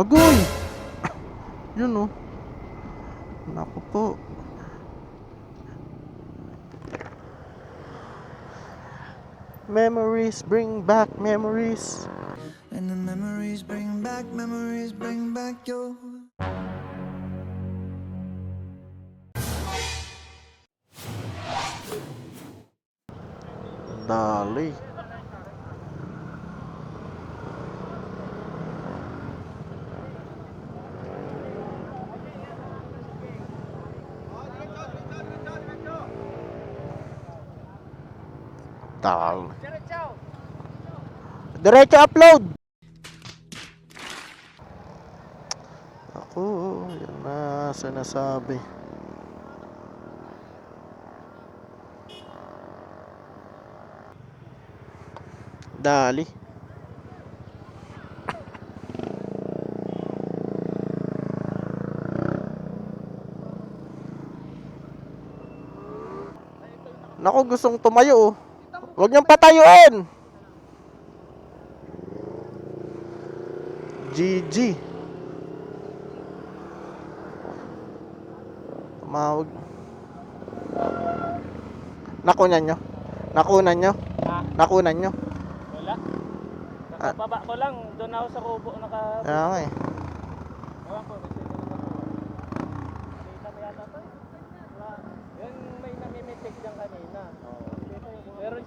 Agoy! Yun oh. Naku po. Memories, bring back memories. And the memories bring back, memories bring back your. Dali. Dali. Diretso upload. Ako, yan na sinasabi. Dali. Naku, gustong tumayo oh. Huwag niyong patayuin. GG. Tumawag. Nakunan nyo? Nakunan nyo? Ha? Nakunan nyo? Wala. Ah. Nakababa ko lang. Doon ako sa kubo naka... Kaya nga eh. Ewan ko, may sino naman ako. Nakita mo yata to? Wala. Yun may namimitik dyan kanina. Meron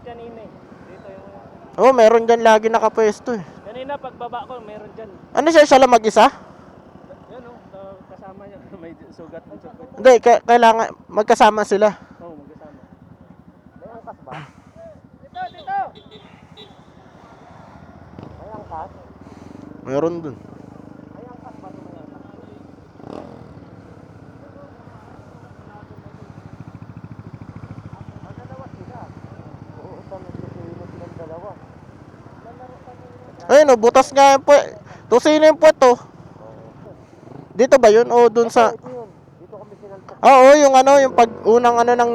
namimitik kanina eh. Dito yung... Oh, meron dyan lagi nakapwesto eh. Kanina pagbaba ko, meron dyan. Ano siya, siya lang mag-isa? Yan o, oh, kasama niya. may sugat ng sugat. Hindi, ka- kailangan magkasama sila. Oo, oh, magkasama. May angkas ba? Dito, dito! May angkas? Meron dun. May angkas ba ito may angkas? Ang dalawa sila. Oo, kami sila silang dalawa. Ayun oh, butas nga yung puwet. Tusino yung puwet oh. Dito ba yun? O dun sa... Sinalpok. Ah, Oo, yung ano, yung pag unang ano ng...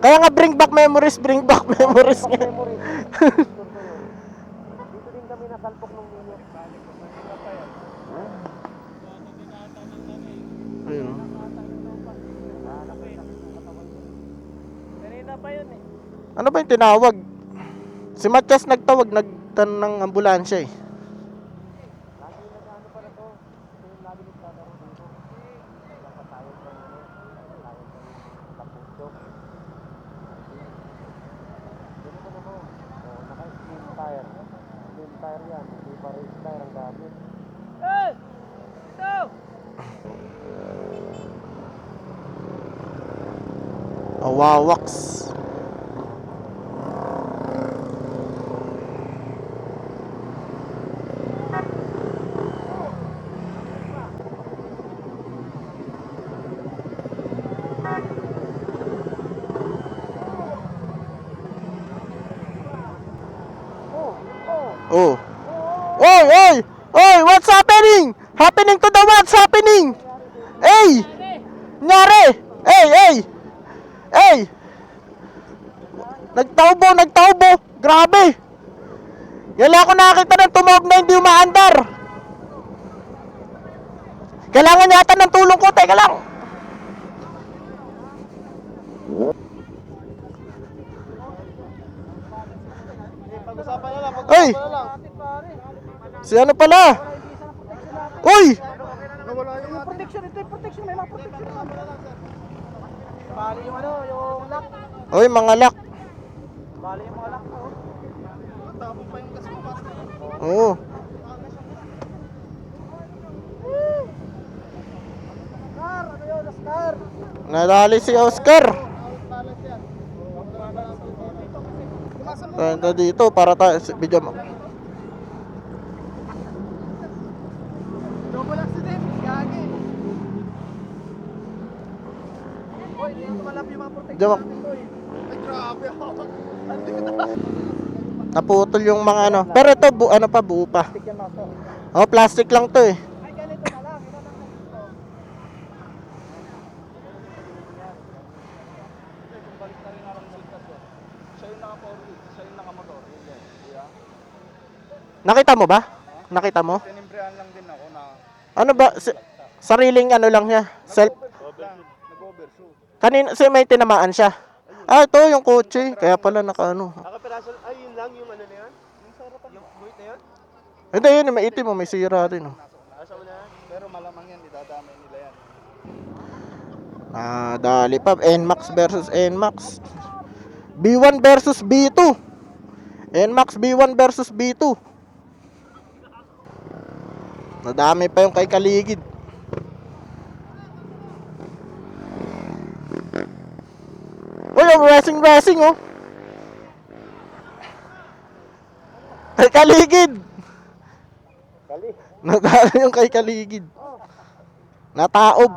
Kaya nga bring back memories, bring back memories nga. Dito din kami nasalpok nung ninyo. Ayun. oh. Kanina pa yun eh. Ano ba yung tinawag? Si Matias nagtawag, nagtan ng ambulansya eh. Lagi na ano pa na to. Ito yung lagi nagtataro dito. Dapat tayo sa ano. Tayo sa Lapuso. Ganun ko naman. Oh, naka-slim tire. Slim tire yan. Hindi pa race tire ang gamit. Eh! Ito! Awawaks. Oh! Oh! Oh. Oy, oy! Oy, what's happening? To the what's happening? Hey! Nyari! Hey, hey! Hey! Nagtaubo, nagtaubo! Grabe! Wala ako nakakita ng tumawag na hindi umaandar. Kailangan yata ng tulong ko. Teka lang. Ay! Si ano pala? Uy! Yung protection. Ito yung protection. May mga protection. Bali yung ano, yung lock. Uy, mga lak. Bali yung mga lock ko. Tapos pa yung gas mo pa. Oo. Oscar! Ano yun, Oscar? Nadali si Oscar. Ganda dito para tayo video mo. Double accident. Gagi. Hoy, hindi ko malap yung mga protection Diyan mo. natin, boy. Ay, grabe. Naputol yung mga ano. Pero ito, bu ano pa, buo pa. Oh, plastic lang to eh. Ay, ganito na lang. Ito na lang dito. Balik na rin ako ng ligtas yun. Siya yung naka-4 wheel, siya yung naka-motor. Yun yan. Kuya. Nakita mo ba? Nakita mo? Tinimbrihan lang din ako na Ano ba? Sariling ano lang niya? Self? Kanina, si may tinamaan siya. Ah, ito yung kotse. Kaya pala naka ano. Nakapiraso, ay yun lang yung ano na yan? Yung sa harapan. Yung buhit na yan? Hindi, yun, may itim mo. May sira rin. Oh. Asa mo na yan? Pero malamang yan, idadamay nila yan. Ah, dali pa. NMAX versus NMAX. B1 versus B2. NMAX B1 versus B2. Nadami pa yung kay Kaligid. Yung racing racing oh. Kay Kaligid. Kali. Yung kay Kaligid. Nataob.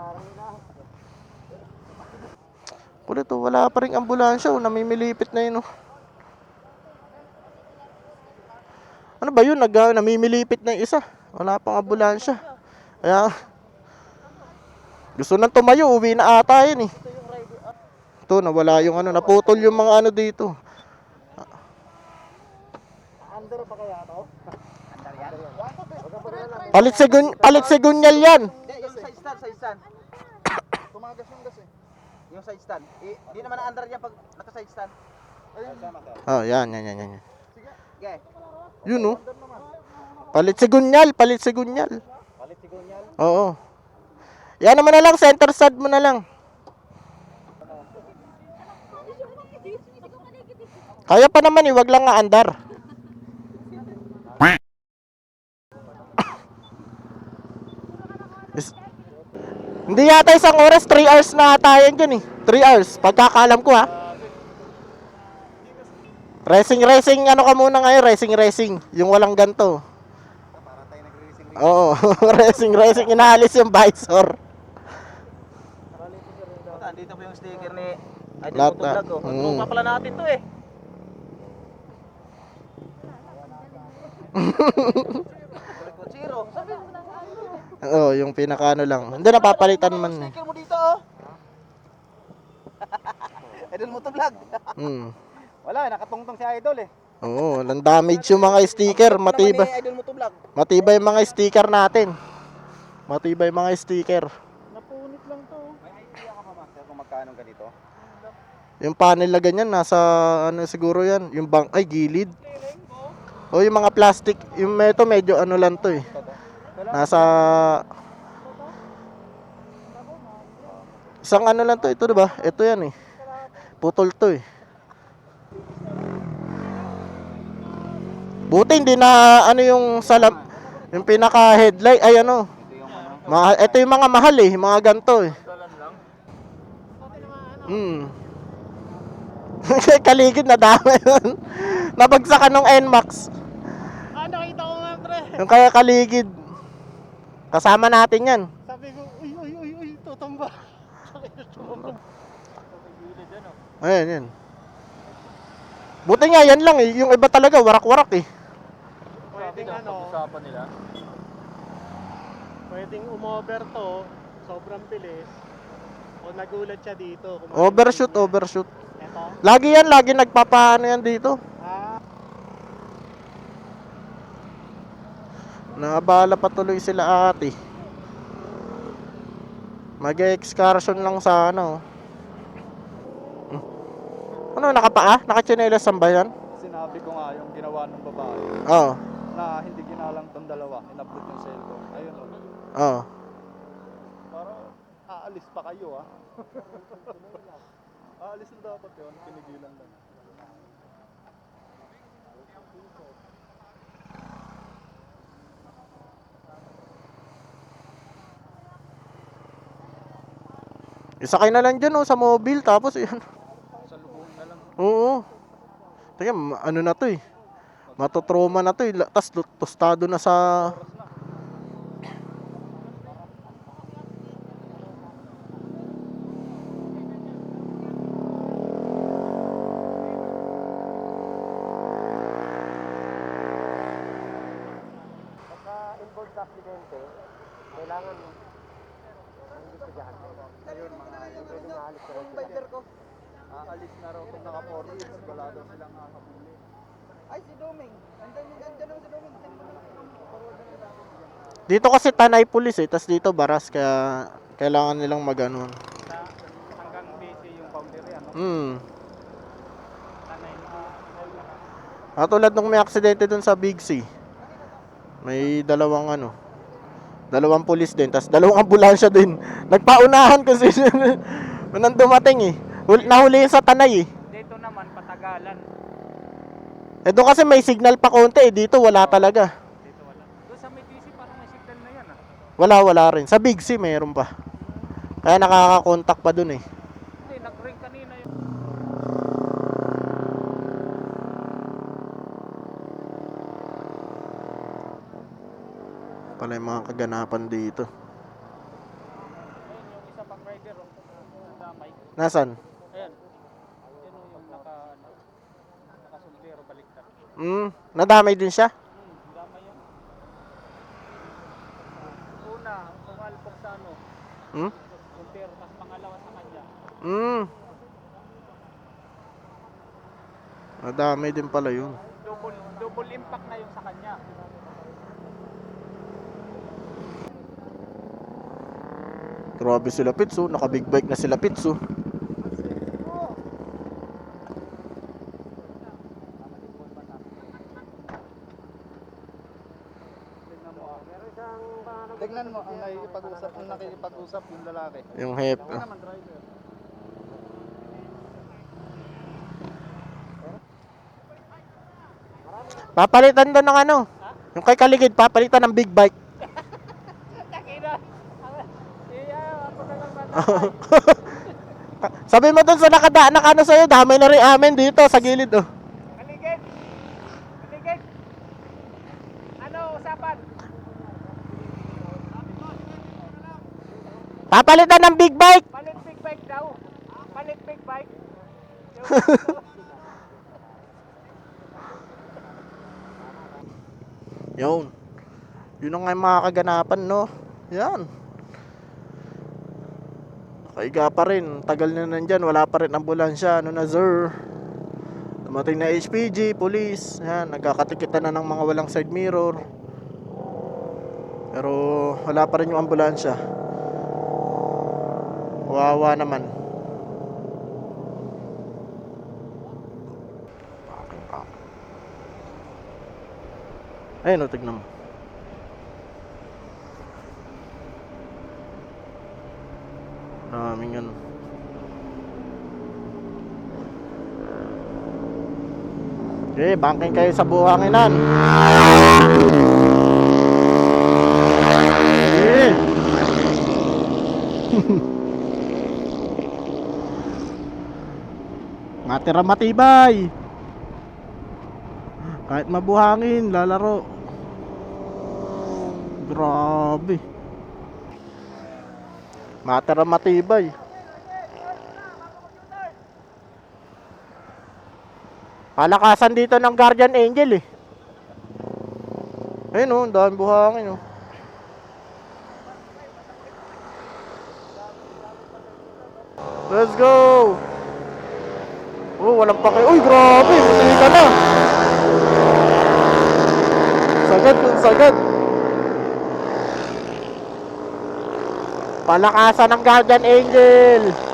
Kulit to, wala pa rin ambulansya oh, namimilipit na yun oh. Ano ba yun? Nag, ah, namimilipit na yung isa. Wala pang ambulansya. Kaya, gusto nang tumayo, uwi na ata yun eh. Ito, nawala yung ano, naputol yung mga ano dito. Under pa kaya to? Under yan? Palit segun, palit segunyal yan. Hindi, yung side stand, side stand. Tumagas yung gas eh. Yung side stand. Eh, di naman under yan pag naka-side stand. Oh, yan, yan, yan, yan. yan. Okay. Yun oh. Palit segunyal, palit segunyal. Palit si Gunyal. Oo. Yan naman na lang, center stud mo na lang. Kaya pa naman eh, wag lang nga andar. Is- Hindi yata isang oras, 3 hours na ata yan dyan eh. 3 hours, pagkakaalam ko ha. Racing, racing, ano ka muna ngayon, racing, racing. Yung walang ganto. Oo, racing, racing, inaalis yung visor. Andito po yung sticker ni Idol Lahat Moto na. Vlog. Oh. Mm. Tulungan pa pala natin to eh. Mo Oo, yung pinakaano lang. Hindi napapalitan man sticker mo dito oh. Idol Moto Vlog. Hmm. Wala, nakatungtong si Idol eh. Oo, nang damage yung mga sticker, matibay. Idol Moto Vlog. Matibay yung mga sticker natin. Matibay yung mga sticker. Napunit lang to. May idea ka pa, Master, kung magkano ganito? Yung panel na ganyan, nasa ano siguro yan, yung bang, ay gilid. O yung mga plastic, yung ito medyo ano lang to eh. Nasa Isang ano lang to, ito 'di ba? Ito yan eh. Putol to eh. Buti hindi na ano yung salam yung pinaka headlight ay ano. Ma ito yung mga mahal eh, mga ganto eh. Hmm. Kaligid na dami yun. Nabagsakan ng NMAX. Ah, nakita ko nga pre. Yung kaya kaligid. Kasama natin yan. Sabi ko, uy, uy, uy, uy, tutumba. Tumamba. Ayan, yan. Buti nga yan lang eh. Yung iba talaga, warak-warak eh. Pwedeng ano, Usapan nila. pwedeng umover to, sobrang bilis. O nagulat siya dito. Overshoot, overshoot. Eto. Lagi yan, lagi nagpapaano yan dito. Ah, Nakabala pa tuloy sila ate. Mag-excursion lang sa ano. Hmm. Ano, nakapaa? Nakachinelas ang bayan? Sinabi ko nga yung ginawa ng babae Oo. na hindi ginalang tong dalawa. Inabot yung cellphone. Ayun o. Oo. Parang aalis pa kayo ah. aalis na dapat yun. Pinigilan lang. Isakay na lang dyan oh, sa mobile. Tapos yan. Sa lubong na lang. Oo. Teka, ano na to eh. Matotrauma na to eh. Lu- tostado na sa... involved sa aksidente, kailangan investigahan. Ayun mga. Pwede maalis ka rin Yung binder ko. Aalis na raw kung naka 4 years. Wala daw silang kakabuli. Ay, si Doming. Andyan yung andyan yung si Doming. Na na Dito kasi Tanay Police eh, tas dito Baras kaya kailangan nilang magano. Sa, hanggang busy yung boundary, ano? Hmm. Tanay na. Katulad nung may aksidente dun sa Big C. May dalawang ano. Dalawang pulis din, tas dalawang ambulansya din. Nagpaunahan kasi nang dumating eh. Hul- nahuli yun sa Tanay eh. Dito naman, patagalan. Eh doon kasi may signal pa konti eh. Dito wala talaga. Dito wala. Doon sa may busy, parang may signal na yan, ah. Wala, wala rin. Sa Big C mayroon pa. Kaya nakaka-contact pa dun eh. Hindi, nag-ring kanina yung... Pala yung mga kaganapan dito. Oh. Nasaan? Ayan. Yan oh, yung naka, ano, nakasuldero baliktad. Hmm, nadamay din siya. Hmm, damay yun. Una, pumalpok sa ano, Hmm? suldero, mas pangalawa sa kanya. Hmm. Nadamay din pala yun. Double, double impact na yung sa kanya. Grabe sila Pitso, naka big bike na sila Pitso. Tignan mo, ang nakikipag-usap, ang nakikipag-usap yung lalaki. Yung hep. Ito naman driver. Papalitan doon ng ano? Yung kay Kaligid, papalitan ng big bike. Takina! Iya, ako na lang bata. Sabi mo doon sa nakadaan na ano sa'yo, damay na rin amin dito sa gilid oh. Kaligid! Kaligid! Ano, usapan? Papalitan ng big bike! Palit big bike daw. Palit big bike. Yun. Yun ang mga kaganapan, no? Yan. Nakaiga pa rin. Tagal na nandyan. Wala pa rin ambulansya. Ano na, sir? Dumating na HPG, police. Yan. Nagkakatikitan na ng mga walang side mirror. Pero wala pa rin yung ambulansya. Wawa naman. Ayun, o, tignan mo. Daming ano. Okay, banking kayo sa buhanginan. Okay. Matira matibay. Kahit mabuhangin, lalaro. Grabe. Matira matibay. Palakasan dito ng Guardian Angel eh. Ayun oh, dami buhangin oh. Let's go! Oh, walang pake. Uy, grabe! Matay ka na! Sagad, sagad! Palakasan ng Guardian Angel!